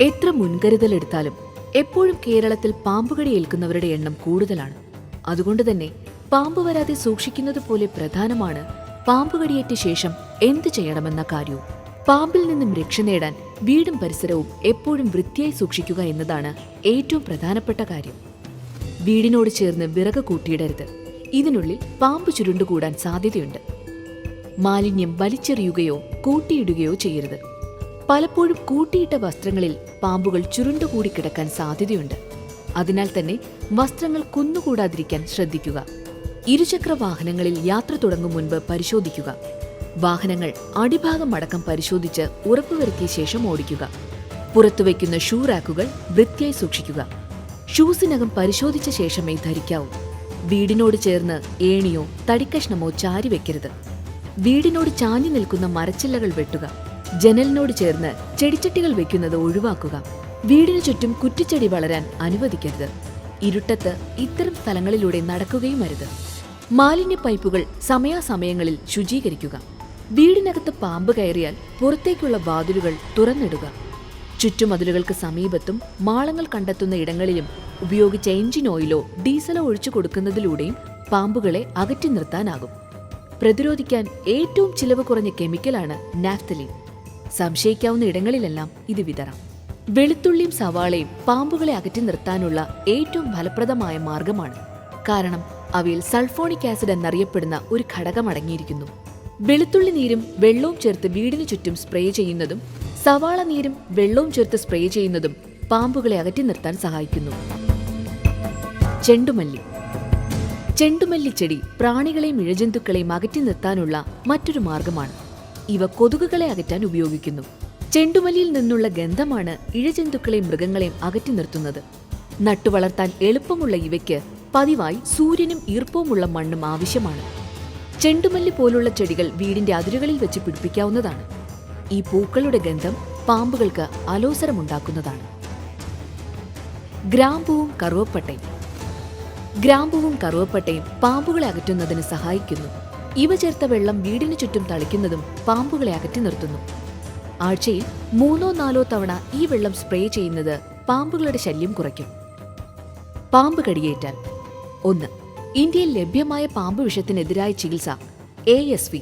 എത്ര മുൻകരുതൽ എടുത്താലും എപ്പോഴും കേരളത്തിൽ പാമ്പുകടി ഏൽക്കുന്നവരുടെ എണ്ണം കൂടുതലാണ്. അതുകൊണ്ട് തന്നെ പാമ്പ് വരാതെ സൂക്ഷിക്കുന്നത് പോലെ പ്രധാനമാണ് പാമ്പുകടിയേറ്റ ശേഷം എന്ത് ചെയ്യണമെന്ന കാര്യവും. പാമ്പിൽ നിന്നും രക്ഷ നേടാൻ വീടും പരിസരവും എപ്പോഴും വൃത്തിയായി സൂക്ഷിക്കുക എന്നതാണ് ഏറ്റവും പ്രധാനപ്പെട്ട കാര്യം. വീടിനോട് ചേർന്ന് വിറക് കൂട്ടിയിടരുത്. ഇതിനുള്ളിൽ പാമ്പ് ചുരുണ്ടുകൂടാൻ സാധ്യതയുണ്ട്. മാലിന്യം വലിച്ചെറിയുകയോ കൂട്ടിയിടുകയോ ചെയ്യരുത്. പലപ്പോഴും കൂട്ടിയിട്ട വസ്ത്രങ്ങളിൽ പാമ്പുകൾ ചുരുണ്ടുകൂടി കിടക്കാൻ സാധ്യതയുണ്ട്. അതിനാൽ തന്നെ വസ്ത്രങ്ങൾ കുന്നുകൂടാതിരിക്കാൻ ശ്രദ്ധിക്കുക. ഇരുചക്ര വാഹനങ്ങളിൽ യാത്ര തുടങ്ങും മുൻപ് പരിശോധിക്കുക. വാഹനങ്ങൾ അടിഭാഗം അടക്കം പരിശോധിച്ച് ഉറപ്പുവരുത്തിയ ശേഷം ഓടിക്കുക. പുറത്തു പുറത്തുവയ്ക്കുന്ന ഷൂ റാക്കുകൾ വൃത്തിയായി സൂക്ഷിക്കുക. ഷൂസിനകം പരിശോധിച്ച ശേഷമേ ധരിക്കാവൂ. വീടിനോട് ചേർന്ന് ഏണിയോ തടിക്കഷ്ണമോ ചാരി വെക്കരുത് വീടിനോട് ചാഞ്ഞു നിൽക്കുന്ന മരച്ചില്ലകൾ വെട്ടുക. ജനലിനോട് ചേർന്ന് ചെടിച്ചട്ടികൾ വെക്കുന്നത് ഒഴിവാക്കുക. വീടിനു ചുറ്റും കുറ്റിച്ചെടി വളരാൻ അനുവദിക്കരുത്. ഇരുട്ടത്ത് ഇത്തരം സ്ഥലങ്ങളിലൂടെ നടക്കുകയും അരുത്. മാലിന്യ പൈപ്പുകൾ സമയാസമയങ്ങളിൽ ശുചീകരിക്കുക. വീടിനകത്ത് പാമ്പ് കയറിയാൽ പുറത്തേക്കുള്ള വാതിലുകൾ തുറന്നിടുക. ചുറ്റുമതിലുകൾക്ക് സമീപത്തും മാളങ്ങൾ കണ്ടെത്തുന്ന ഇടങ്ങളിലും ഉപയോഗിച്ച എഞ്ചിൻ ഓയിലോ ഡീസലോ ഒഴിച്ചു കൊടുക്കുന്നതിലൂടെയും പാമ്പുകളെ അകറ്റി നിർത്താനാകും. പ്രതിരോധിക്കാൻ ഏറ്റവും ചിലവ് കുറഞ്ഞ കെമിക്കലാണ് നാഫ്തലിൻ. സംശയിക്കാവുന്ന ഇടങ്ങളിലെല്ലാം ഇത് വിതറാം. വെളുത്തുള്ളിയും സവാളയും പാമ്പുകളെ അകറ്റി നിർത്താനുള്ള ഏറ്റവും ഫലപ്രദമായ മാർഗമാണ്. കാരണം അവയിൽ സൾഫോണിക് ആസിഡ് എന്നറിയപ്പെടുന്ന ഒരു ഘടകം അടങ്ങിയിരിക്കുന്നു. വെളുത്തുള്ളി നീരും വെള്ളവും ചേർത്ത് വീടിനു ചുറ്റും സ്പ്രേ ചെയ്യുന്നതും സവാള നീരും വെള്ളവും ചേർത്ത് സ്പ്രേ ചെയ്യുന്നതും പാമ്പുകളെ അകറ്റി നിർത്താൻ സഹായിക്കുന്നു. ചെണ്ടുമല്ലി. ചെണ്ടുമല്ലി ചെടി പ്രാണികളെയും ഇഴജന്തുക്കളെയും അകറ്റി നിർത്താനുള്ള മറ്റൊരു മാർഗമാണ്. ഇവ കൊതുകുകളെ അകറ്റാൻ ഉപയോഗിക്കുന്നു. ചെണ്ടുമല്ലിയിൽ നിന്നുള്ള ഗന്ധമാണ് ഇഴജന്തുക്കളെയും മൃഗങ്ങളെയും അകറ്റി നിർത്തുന്നത്. നട്ടുവളർത്താൻ എളുപ്പമുള്ള ഇവയ്ക്ക് പതിവായി സൂര്യനും ഈർപ്പവുമുള്ള മണ്ണും ആവശ്യമാണ്. ചെണ്ടുമല്ലി പോലുള്ള ചെടികൾ വീടിന്റെ അതിരുകളിൽ വെച്ച് പിടിപ്പിക്കാവുന്നതാണ്. ഈ പൂക്കളുടെ ഗന്ധം പാമ്പുകൾക്ക് അലോസരമുണ്ടാക്കുന്നതാണ്. ഗ്രാമ്പൂവും കറുവപ്പട്ടയും. ഗ്രാമ്പുവും കറുവപ്പട്ടയും പാമ്പുകളെ അകറ്റുന്നതിന് സഹായിക്കുന്നു. ഇവ ചേർത്ത വെള്ളം വീടിനു ചുറ്റും തളിക്കുന്നതും പാമ്പുകളെ അകറ്റി നിർത്തുന്നു. ആഴ്ചയിൽ മൂന്നോ നാലോ തവണ ഈ വെള്ളം സ്പ്രേ ചെയ്യുന്നത് പാമ്പുകളുടെ ശല്യം കുറയ്ക്കും. പാമ്പ് കടിയേറ്റാൽ ഒന്ന് ഇന്ത്യയിൽ ലഭ്യമായ പാമ്പ് വിഷത്തിനെതിരായ ചികിത്സ എ എസ് വി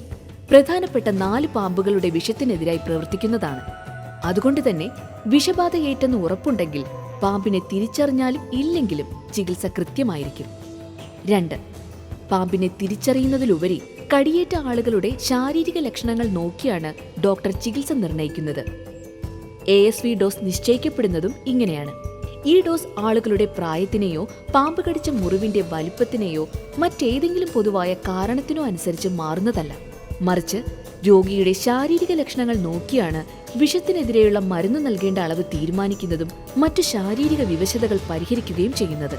പ്രധാനപ്പെട്ട നാല് പാമ്പുകളുടെ വിഷത്തിനെതിരായി പ്രവർത്തിക്കുന്നതാണ്. അതുകൊണ്ട് തന്നെ വിഷബാധയേറ്റെന്ന് ഉറപ്പുണ്ടെങ്കിൽ പാമ്പിനെ തിരിച്ചറിഞ്ഞാലും ഇല്ലെങ്കിലും ചികിത്സ കൃത്യമായിരിക്കും. രണ്ട് പാമ്പിനെ തിരിച്ചറിയുന്നതിലുപരി കടിയേറ്റ ആളുകളുടെ ശാരീരിക ലക്ഷണങ്ങൾ നോക്കിയാണ് ഡോക്ടർ ചികിത്സ നിർണയിക്കുന്നത് എ എസ് വി ഡോസ് നിശ്ചയിക്കപ്പെടുന്നതും ഇങ്ങനെയാണ്. ഈ ഡോസ് ആളുകളുടെ പ്രായത്തിനെയോ പാമ്പ് കടിച്ച മുറിവിന്റെ വലിപ്പത്തിനെയോ മറ്റേതെങ്കിലും പൊതുവായ കാരണത്തിനോ അനുസരിച്ച് മാറുന്നതല്ല. മറിച്ച് രോഗിയുടെ ശാരീരിക ലക്ഷണങ്ങൾ നോക്കിയാണ് വിഷത്തിനെതിരെയുള്ള മരുന്ന് നൽകേണ്ട അളവ് തീരുമാനിക്കുന്നതും മറ്റു ശാരീരിക വിവശതകൾ പരിഹരിക്കുകയും ചെയ്യുന്നത്.